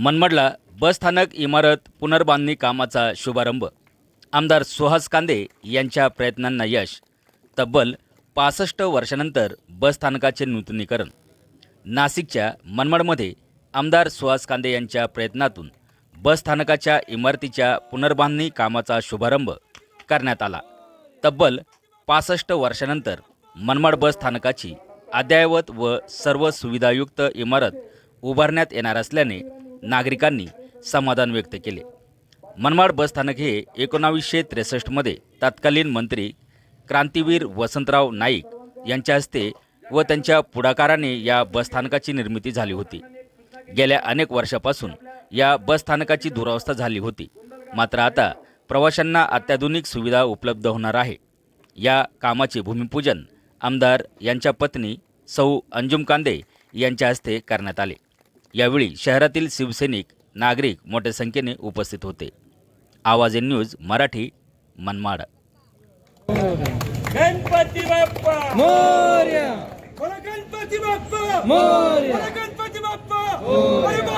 मनमाडला बसस्थानक इमारत पुनर्बांधणी कामाचा शुभारंभ. आमदार सुहास कांदे यांच्या प्रयत्नांना यश. तब्बल पासष्ट वर्षानंतर बसस्थानकाचे नूतनीकरण. नाशिकच्या मनमाडमध्ये आमदार सुहास कांदे यांच्या प्रयत्नातून बसस्थानकाच्या इमारतीच्या पुनर्बांधणी कामाचा शुभारंभ करण्यात आला. तब्बल पासष्ट वर्षानंतर मनमाड बस स्थानकाची अद्ययावत व सर्व सुविधायुक्त इमारत उभारण्यात येणार असल्याने नागरिकांनी समाधान व्यक्त केले. मनमाड बस स्थानक हे एकोणावीसशे त्रेसष्टमध्ये तत्कालीन मंत्री क्रांतीवीर वसंतराव नाईक यांच्या हस्ते व त्यांच्या पुढाकाराने या बसस्थानकाची निर्मिती झाली होती. गेल्या अनेक वर्षापासून या बसस्थानकाची दुरावस्था झाली होती. मात्र आता प्रवाशांना अत्याधुनिक सुविधा उपलब्ध होणार आहे. या कामाचे भूमिपूजन आमदार यांच्या पत्नी सौ अंजुम कांदे यांच्या हस्ते करण्यात आले. यावेळी शहरातील शिवसैनिक नागरिक मोठ्या संख्येने उपस्थित होते. Awaaz N news Marathi Manmad. Ganpati Bappa! Morya! Ganpati Bappa! Morya! बोला गणपती बाप्पा! अरे बाप्पा